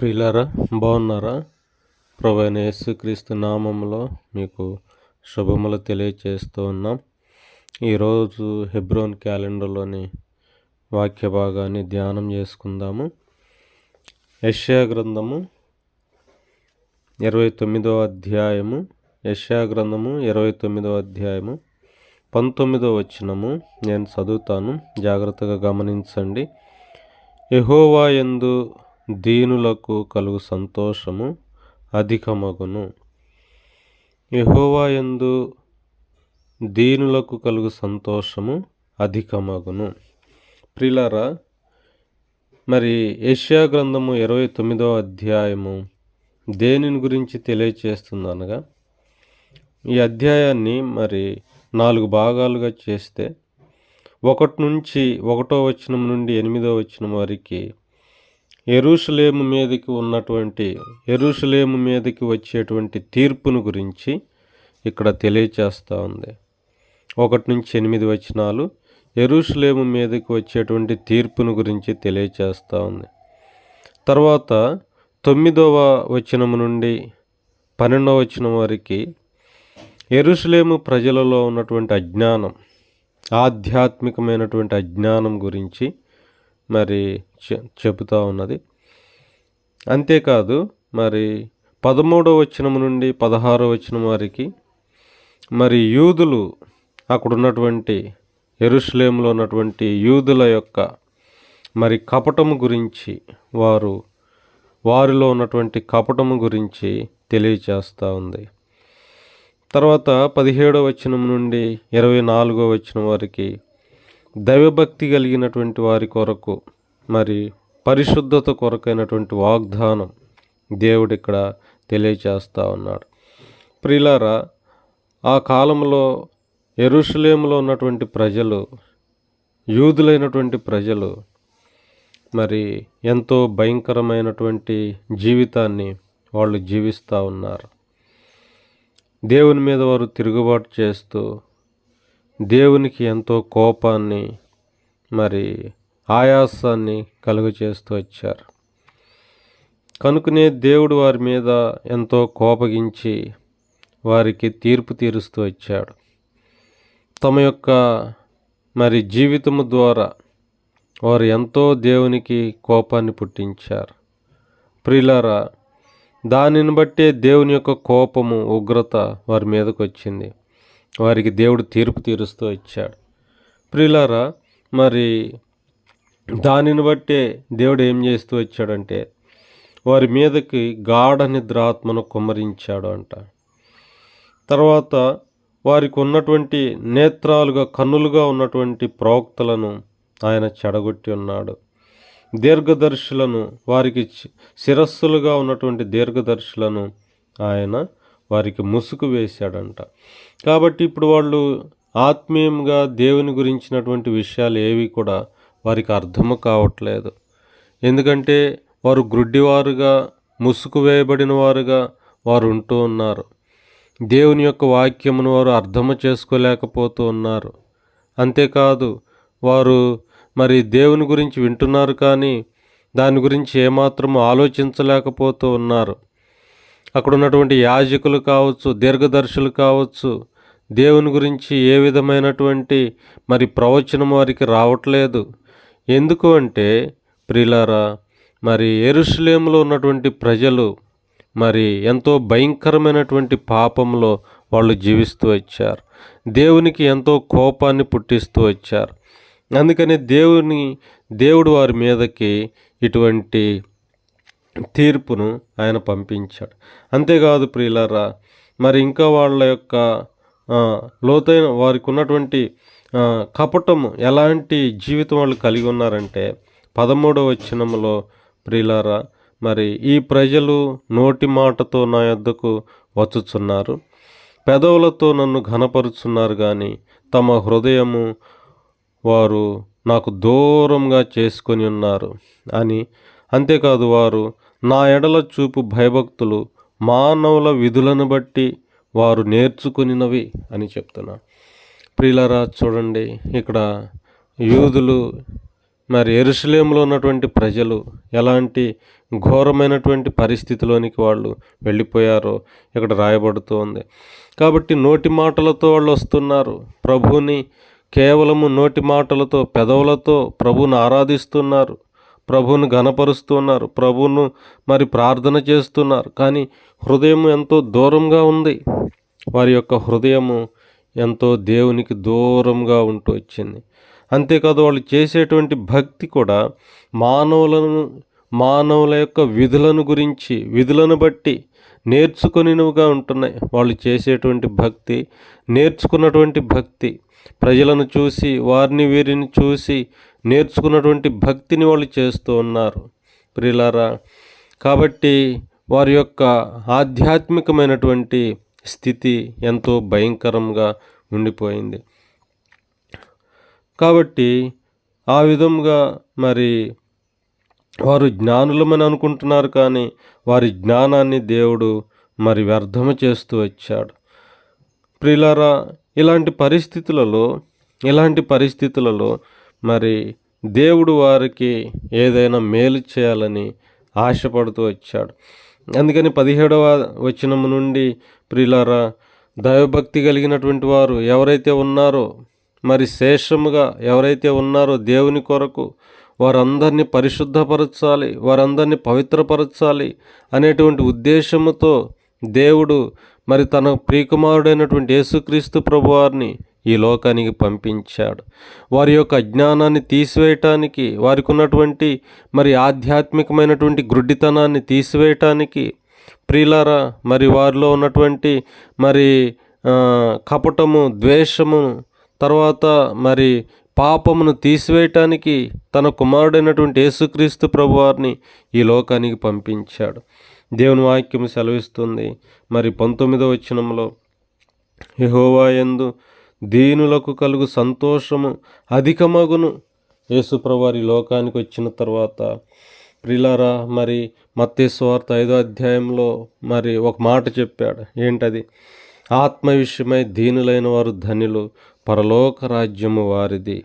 ప్రియులారా బాగున్నారా? ప్రభు యేసుక్రీస్తు నామంలో మీకు శుభములు తెలియచేస్తూ ఉన్నాం. ఈరోజు హెబ్రోన్ క్యాలెండర్లోని వాక్య భాగాన్ని ధ్యానం చేసుకుందాము. యష్యా గ్రంథము ఇరవై తొమ్మిదో అధ్యాయము యష్యా గ్రంథము ఇరవై తొమ్మిదో అధ్యాయము పంతొమ్మిదవ వచ్చినము నేను చదువుతాను. జాగ్రత్తగా గమనించండి. ఎహోవా ఎందు దీనులకు కలుగు సంతోషము అధికమగును. యహోవాయందు దీనులకు కలుగు సంతోషము అధికమగును. ప్రిలరా మరి ఏషియా గ్రంథము ఇరవై తొమ్మిదవ అధ్యాయము దేనిని గురించి తెలియచేస్తుంది అనగా ఈ అధ్యాయాన్ని మరి నాలుగు భాగాలుగా చేస్తే ఒకటి నుంచి ఒకటో వచనం నుండి ఎనిమిదో వచనం వరకు ఎరుషలేము మీదకి ఉన్నటువంటి ఎరుషలేము మీదకి వచ్చేటువంటి తీర్పును గురించి ఇక్కడ తెలియచేస్తూ ఉంది. ఒకటి నుంచి ఎనిమిది వచనాలు ఎరుషలేము మీదకి వచ్చేటువంటి తీర్పును గురించి తెలియచేస్తూ ఉంది. తర్వాత తొమ్మిదవ వచనం నుండి పన్నెండవ వచనం వరకు ఎరుషలేము ప్రజలలో ఉన్నటువంటి అజ్ఞానం ఆధ్యాత్మికమైనటువంటి అజ్ఞానం గురించి మరి చెబుతూ ఉన్నది. అంతేకాదు మరి పదమూడవ వచనం నుండి పదహారవ వచనం వారికి మరి యూదులు అక్కడ ఉన్నటువంటి ఎరుషలేంలో ఉన్నటువంటి యూదుల యొక్క మరి కపటము గురించి వారు వారిలో ఉన్నటువంటి కపటము గురించి తెలియచేస్తూ ఉంది. తర్వాత పదిహేడవ వచనం నుండి ఇరవై నాలుగో వచనం వారికి దైవభక్తి కలిగినటువంటి వారి కొరకు మరి పరిశుద్ధత కొరకైనటువంటి వాగ్దానం దేవుడు ఇక్కడ తెలియచేస్తూ ఉన్నాడు. ప్రిలారా ఆ కాలంలో ఎరుషులేములో ఉన్నటువంటి ప్రజలు యూదులైనటువంటి ప్రజలు మరి ఎంతో భయంకరమైనటువంటి జీవితాన్ని వాళ్ళు జీవిస్తూ ఉన్నారు. దేవుని మీద వారు తిరుగుబాటు చేస్తూ దేవునికి ఎంతో కోపాన్ని మరి ఆయాసాన్ని కలుగచేస్తూ వచ్చారు. కనుకనే దేవుడు వారి మీద ఎంతో కోపగించి వారికి తీర్పు తీరుస్తూ వచ్చాడు. తమ యొక్క మరి జీవితము ద్వారా వారు ఎంతో దేవునికి కోపాన్ని పుట్టించారు. ప్రిలారా దానిని బట్టే దేవుని యొక్క కోపము ఉగ్రత వారి మీదకు వచ్చింది వారికి దేవుడు తీర్పు తీరుస్తూ వచ్చాడు ప్రిలారా మరి దానిని బట్టే దేవుడు ఏం చేస్తూ వచ్చాడంటే వారి మీదకి గాఢ నిద్రాత్మను కుమ్మరించాడు అంట. తర్వాత వారికి ఉన్నటువంటి నేత్రాలుగా కన్నులుగా ఉన్నటువంటి ప్రవక్తలను ఆయన చెడగొట్టి ఉన్నాడు. దీర్ఘదర్శులను వారికి శిరస్సులుగా ఉన్నటువంటి దీర్ఘదర్శులను ఆయన వారికి ముసుగు వేశాడంట. కాబట్టి ఇప్పుడు వాళ్ళు ఆత్మీయంగా దేవుని గురించినటువంటి విషయాలు ఏవి కూడా వారికి అర్థము కావట్లేదు. ఎందుకంటే వారు గ్రుడ్డివారుగా ముసుగు వేయబడిన వారుగా వారు ఉంటూ ఉన్నారు. దేవుని యొక్క వాక్యమును వారు అర్థము చేసుకోలేకపోతూ ఉన్నారు. అంతేకాదు వారు మరి దేవుని గురించి వింటున్నారు కానీ దాని గురించి ఏమాత్రం ఆలోచించలేకపోతూ ఉన్నారు. అక్కడ ఉన్నటువంటి యాజకులు కావచ్చు దీర్ఘదర్శులు కావచ్చు దేవుని గురించి ఏ విధమైనటువంటి మరి ప్రవచనం వారికి రావట్లేదు. ఎందుకు అంటే ప్రిలారా మరి ఎరుషులేములో ఉన్నటువంటి ప్రజలు మరి ఎంతో భయంకరమైనటువంటి పాపంలో వాళ్ళు జీవిస్తూ వచ్చారు. దేవునికి ఎంతో కోపాన్ని పుట్టిస్తూ వచ్చారు. అందుకని దేవుని దేవుడు వారి మీదకి ఇటువంటి తీర్పును ఆయన పంపించాడు. అంతేకాదు ప్రియులరా మరి ఇంకా వాళ్ళ యొక్క లోతైన వారికి ఉన్నటువంటి కపటము ఎలాంటి జీవితం వాళ్ళు కలిగి ఉన్నారంటే పదమూడవ వచ్చినములో ప్రియులారా మరి ఈ ప్రజలు నోటి మాటతో నా యొద్దకు వచ్చుచున్నారు. పెదవులతో నన్ను ఘనపరుచున్నారు కానీ తమ హృదయము వారు నాకు దూరంగా చేసుకొని ఉన్నారు అని అంతేకాదు వారు నా ఎడల చూపు భయభక్తులు మానవుల విధులను బట్టి వారు నేర్చుకునినవి అని చెప్తున్నా. ప్రియులరా చూడండి ఇక్కడ యూదులు మరి ఎరుసలేంలో ఉన్నటువంటి ప్రజలు ఎలాంటి ఘోరమైనటువంటి పరిస్థితిలోనికి వాళ్ళు వెళ్ళిపోయారో ఇక్కడ రాయబడుతూ ఉంది. కాబట్టి నోటి మాటలతో వాళ్ళు వస్తున్నారు. ప్రభుని కేవలము నోటి మాటలతో పెదవులతో ప్రభువుని ఆరాధిస్తున్నారు. ప్రభువును ఘనపరుస్తున్నారు ప్రభువును మరి ప్రార్థన చేస్తున్నారు. కానీ హృదయం ఎంతో దూరంగా ఉంది. వారి యొక్క హృదయము ఎంతో దేవునికి దూరంగా ఉంటూ వచ్చింది. అంతేకాదు వాళ్ళు చేసేటువంటి భక్తి కూడా మానవులను మానవుల యొక్క విధులను గురించి విధులను బట్టి నేర్చుకొనినవిగా ఉంటున్నాయి. వాళ్ళు చేసేటువంటి భక్తి నేర్చుకున్నటువంటి భక్తి. ప్రజలను చూసి వారిని వీరిని చూసి నేర్చుకున్నటువంటి భక్తిని వాళ్ళు చేస్తూ ఉన్నారు. ప్రిలారా కాబట్టి వారి యొక్క ఆధ్యాత్మికమైనటువంటి స్థితి ఎంతో భయంకరంగా ఉండిపోయింది. కాబట్టి ఆ విధంగా మరి వారు జ్ఞానులమని అనుకుంటున్నారు కానీ వారి జ్ఞానాన్ని దేవుడు మరి వ్యర్థము చేస్తూ వచ్చాడు. ప్రిలారా ఇలాంటి పరిస్థితులలో ఇలాంటి పరిస్థితులలో మరి దేవుడు వారికి ఏదైనా మేలు చేయాలని ఆశపడుతూ వచ్చాడు. అందుకని పదిహేడవ వచనము నుండి ప్రిలారా దైవభక్తి కలిగినటువంటి వారు ఎవరైతే ఉన్నారో మరి శేషముగా ఎవరైతే ఉన్నారో దేవుని కొరకు వారందరినీ పరిశుద్ధపరచాలి వారందరినీ పవిత్రపరచాలి అనేటువంటి ఉద్దేశముతో దేవుడు మరి తన ప్రియకుమారుడైనటువంటి యేసుక్రీస్తు ప్రభువారిని ఈ లోకానికి పంపించాడు. వారి యొక్క అజ్ఞానాన్ని తీసివేయటానికి వారికి ఉన్నటువంటి మరి ఆధ్యాత్మికమైనటువంటి గ్రుడ్డితనాన్ని తీసివేయటానికి ప్రియులారా మరి వారిలో ఉన్నటువంటి మరి కపటము ద్వేషము తర్వాత మరి పాపమును తీసివేయటానికి తన కుమారుడైనటువంటి యేసుక్రీస్తు ప్రభువారిని ఈ లోకానికి పంపించాడు. దేవుని వాక్యం సెలవిస్తుంది. మరి పంతొమ్మిదో వచనంలో యహోవా యందు దీనులకు కలుగు సంతోషము అధికమగును. యేసుప్రవారి లోకానికి వచ్చిన తర్వాత ప్రిలారా మరి మత్తేశ్వార్త ఐదో అధ్యాయంలో మరి ఒక మాట చెప్పాడు. ఏంటది? ఆత్మ విషయమై దీనులైన వారు ధనులు పరలోక రాజ్యము వారిది.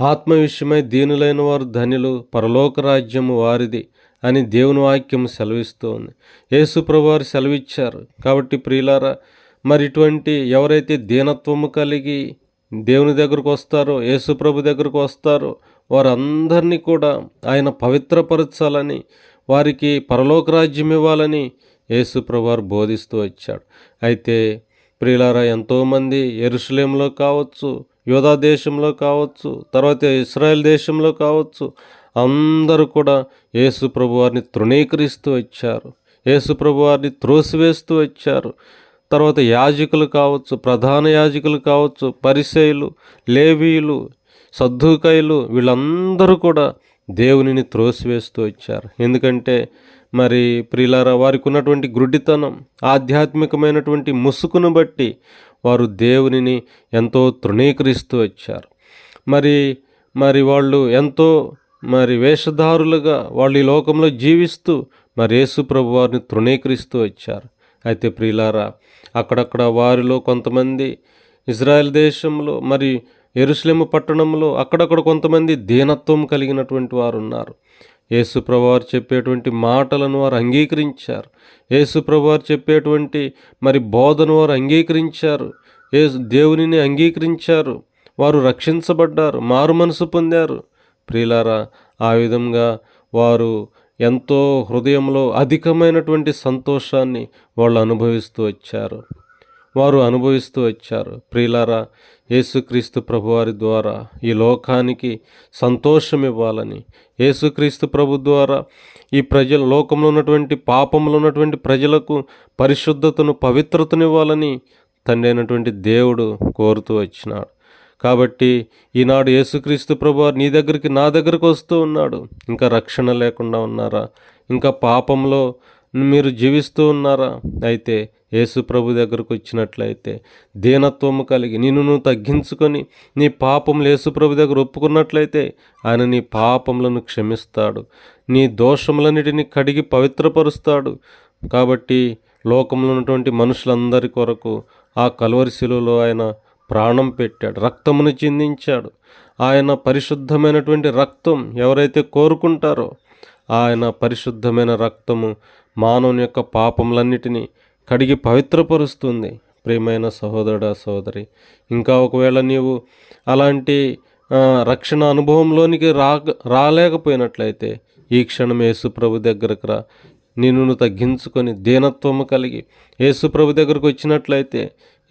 ఆత్మ విషయమై దీనులైన వారు ధనులు పరలోక రాజ్యము వారిది అని దేవుని వాక్యం సెలవిస్తోంది. యేసుప్రభు వారు సెలవిచ్చారు. కాబట్టి ప్రియులారా మరి ఇటువంటి ఎవరైతే దీనత్వము కలిగి దేవుని దగ్గరకు వస్తారో యేసుప్రభు దగ్గరకు వస్తారో వారందరినీ కూడా ఆయన పవిత్రపరచాలని వారికి పరలోక రాజ్యం ఇవ్వాలని యేసుప్రభు బోధిస్తూ వచ్చాడు. అయితే ప్రియులారా ఎంతోమంది ఎరుసలేంలో కావచ్చు యోధా దేశంలో కావచ్చు తర్వాత ఇస్రాయెల్ దేశంలో కావచ్చు అందరూ కూడా యేసు ప్రభువారిని తృణీకరిస్తూ వచ్చారు. యేసు ప్రభువారిని త్రోసివేస్తూ వచ్చారు. తర్వాత యాజకులు కావచ్చు ప్రధాన యాజకులు కావచ్చు పరిసయులు లేవీయులు సద్దుకైలు వీళ్ళందరూ కూడా దేవునిని త్రోసివేస్తూ వచ్చారు. ఎందుకంటే మరి ప్రియులారా వారికి ఉన్నటువంటి గుడ్డితనం ఆధ్యాత్మికమైనటువంటి ముసుగును బట్టి వారు దేవునిని ఎంతో తృణీకరిస్తూ వచ్చారు. మరి మరి వాళ్ళు ఎంతో మరి వేషధారులుగా వాళ్ళు ఈ లోకంలో జీవిస్తూ మరి యేసు ప్రభు వారిని తృణీకరిస్తూ వచ్చారు. అయితే ప్రియులారా అక్కడక్కడ వారిలో కొంతమంది ఇజ్రాయెల్ దేశంలో మరి ఎరుసలేము పట్టణంలో అక్కడక్కడ కొంతమంది దీనత్వం కలిగినటువంటి వారు ఉన్నారు యేసుప్రభువారు చెప్పేటువంటి మాటలను వారు అంగీకరించారు. యేసుప్రభువారు చెప్పేటువంటి మరి బోధను వారు అంగీకరించారు. ఏ దేవునిని అంగీకరించారు. వారు రక్షించబడ్డారు మారు మనసు పొందారు. ప్రియులారా ఆ విధంగా వారు ఎంతో హృదయంలో అధికమైనటువంటి సంతోషాన్ని వాళ్ళు అనుభవిస్తూ వచ్చారు. వారు అనుభవిస్తూ వచ్చారు. ప్రియులారా యేసుక్రీస్తు ప్రభువారి ద్వారా ఈ లోకానికి సంతోషం ఇవ్వాలని యేసుక్రీస్తు ప్రభు ద్వారా ఈ ప్రజల లోకంలో ఉన్నటువంటి పాపంలో ఉన్నటువంటి ప్రజలకు పరిశుద్ధతను పవిత్రతను ఇవ్వాలని తండ్రి అయినటువంటి దేవుడు కోరుతూ వచ్చినాడు. కాబట్టి ఈనాడు యేసుక్రీస్తు ప్రభు నీ దగ్గరికి నా దగ్గరికి వస్తూ ఉన్నాడు. ఇంకా రక్షణ లేకుండా ఉన్నారా? ఇంకా పాపంలో మీరు జీవిస్తూ ఉన్నారా? అయితే యేసు ప్రభు దగ్గరకు వచ్చినట్లయితే దీనత్వము కలిగి నిన్ను నువ్వు తగ్గించుకొని నీ పాపములు యేసు ప్రభు దగ్గర ఒప్పుకున్నట్లయితే ఆయన నీ పాపములను క్షమిస్తాడు. నీ దోషములన్నిటిని కడిగి పవిత్రపరుస్తాడు. కాబట్టి లోకంలో ఉన్నటువంటి మనుషులందరి కొరకు ఆ కలువరి శిలువలో ఆయన ప్రాణం పెట్టాడు రక్తమును చిందించాడు. ఆయన పరిశుద్ధమైనటువంటి రక్తం ఎవరైతే కోరుకుంటారో ఆయన పరిశుద్ధమైన రక్తము మానవుని యొక్క పాపములన్నిటినీ కడిగి పవిత్రపరుస్తుంది. ప్రియమైన సహోదరుడా సహోదరి ఇంకా ఒకవేళ నీవు అలాంటి రక్షణ అనుభవంలోనికి రా రాలేకపోయినట్లయితే ఈ క్షణం యేసుప్రభు దగ్గరకు రా. నిన్ను తగ్గించుకొని దీనత్వము కలిగి యేసుప్రభు దగ్గరకు వచ్చినట్లయితే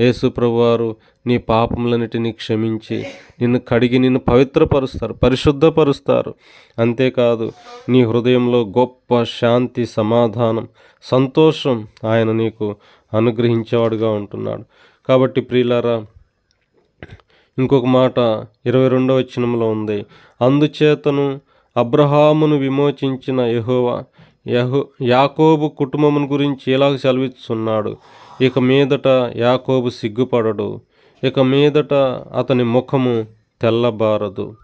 యేసు నీ పాపములన్నిటిని క్షమించి నిన్ను కడిగి నిన్ను పవిత్రపరుస్తారు పరిశుద్ధపరుస్తారు. అంతేకాదు నీ హృదయంలో గొప్ప శాంతి సమాధానం సంతోషం ఆయన నీకు అనుగ్రహించేవాడుగా ఉంటున్నాడు. కాబట్టి ప్రియులారా ఇంకొక మాట ఇరవై రెండవ వచనంలో ఉంది. అందుచేతను అబ్రహామును విమోచించిన యహోవా యహో యాకోబు కుటుంబమును గురించి ఇలాగ సెలవిస్తున్నాడు? ఇక మీదట యాకోబు సిగ్గుపడడు. ఇక మీదట అతని ముఖము తెల్లబారదు.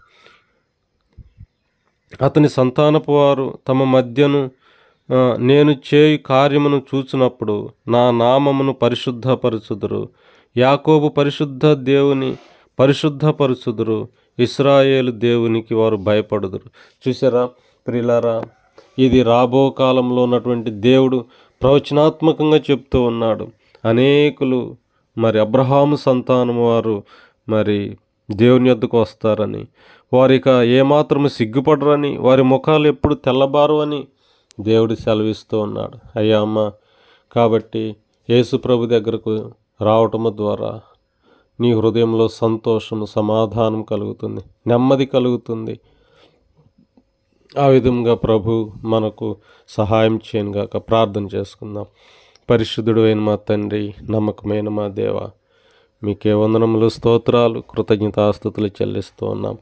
అతని సంతానపు వారు తమ మధ్యను నేను చేయు కార్యమును చూచినప్పుడు నా నామమును పరిశుద్ధపరచుదురు. యాకోబు పరిశుద్ధ దేవుని పరిశుద్ధపరచుదురు. ఇస్రాయేలు దేవునికి వారు భయపడుదురు. చూసారా ప్రిలారా ఇది రాబో కాలంలో ఉన్నటువంటి దేవుడు ప్రవచనాత్మకంగా చెప్తూ ఉన్నాడు. అనేకులు మరి అబ్రహాము సంతానం వారు మరి దేవుని యొద్దకు వస్తారని వారిక ఏమాత్రము సిగ్గుపడరని వారి ముఖాలు ఎప్పుడు తెల్లబారు అని దేవుడు సెలవిస్తూ ఉన్నాడు. అయ్యా అమ్మ కాబట్టి యేసు ప్రభు దగ్గరకు రావటము ద్వారా నీ హృదయంలో సంతోషము సమాధానం కలుగుతుంది నెమ్మది కలుగుతుంది. ఆ విధంగా ప్రభు మనకు సహాయం చేయనుగాక ప్రార్థన చేసుకుందాం. పరిశుద్ధుడు అయిన మా తండ్రి నమ్మకమైన మా దేవ మీకే వందనములు స్తోత్రాలు కృతజ్ఞతాస్థుతులు చెల్లిస్తూ ఉన్నాం.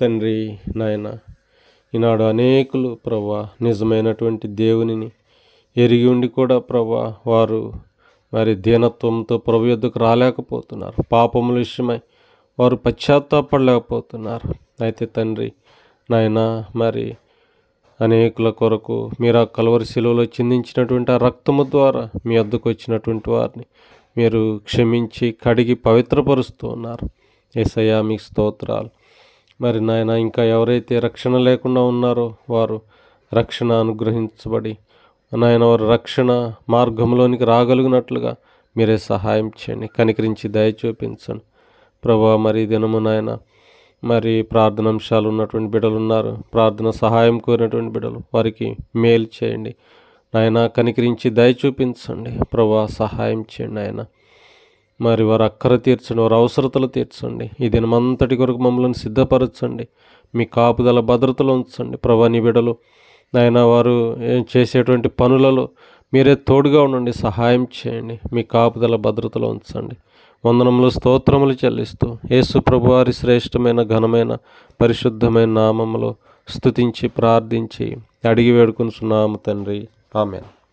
తండ్రి నాయన ఈనాడు అనేకులు ప్రవ్వా నిజమైనటువంటి దేవునిని ఎరిగి ఉండి కూడా ప్రవ్వా వారు మరి దీనత్వంతో ప్రభు యొద్దకు రాలేకపోతున్నారు. పాపముల విషయమై వారు పశ్చాత్తాపడలేకపోతున్నారు. అయితే తండ్రి నాయన మరి అనేకుల కొరకు మీరు ఆ కలవరి శిలువలో చిందించినటువంటి ఆ రక్తము ద్వారా మీ అద్దకు వచ్చినటువంటి వారిని మీరు క్షమించి కడిగి పవిత్రపరుస్తూ ఉన్నారు. ఏసయ్యా మీ స్తోత్రాలు. మరి నాయన ఇంకా ఎవరైతే రక్షణ లేకుండా ఉన్నారో వారు రక్షణ అనుగ్రహించబడి నాయన వారు రక్షణ మార్గంలోనికి రాగలిగినట్లుగా మీరే సహాయం చేయండి. కనికరించి దయ చూపించండి. ప్రభా మరి దినము నాయన మరి ప్రార్థన అంశాలు ఉన్నటువంటి బిడ్డలు ఉన్నారు. ప్రార్థన సహాయం కోరినటువంటి బిడ్డలు వారికి మేలు చేయండి. నాయన కనికరించి దయ చూపించండి. ప్రభా సహాయం చేయండి ఆయన మరి వారు అక్కర తీర్చండి వారి అవసరతలు తీర్చండి. ఈ దినమంతటి కొరకు మమ్మల్ని సిద్ధపరచండి. మీ కాపుదల భద్రతలో ఉంచండి. ప్రభా నీ బిడలు నాయన వారు చేసేటువంటి పనులలో మీరే తోడుగా ఉండండి. సహాయం చేయండి. మీ కాపుదల భద్రతలో ఉంచండి. వందనములు స్తోత్రములు చెల్లిస్తూ యేసు ప్రభువారి శ్రేష్టమైన ఘనమైన పరిశుద్ధమైన నామములో స్తుతించి ప్రార్థించి అడిగి వేడుకుని తండ్రి. ఆమెను.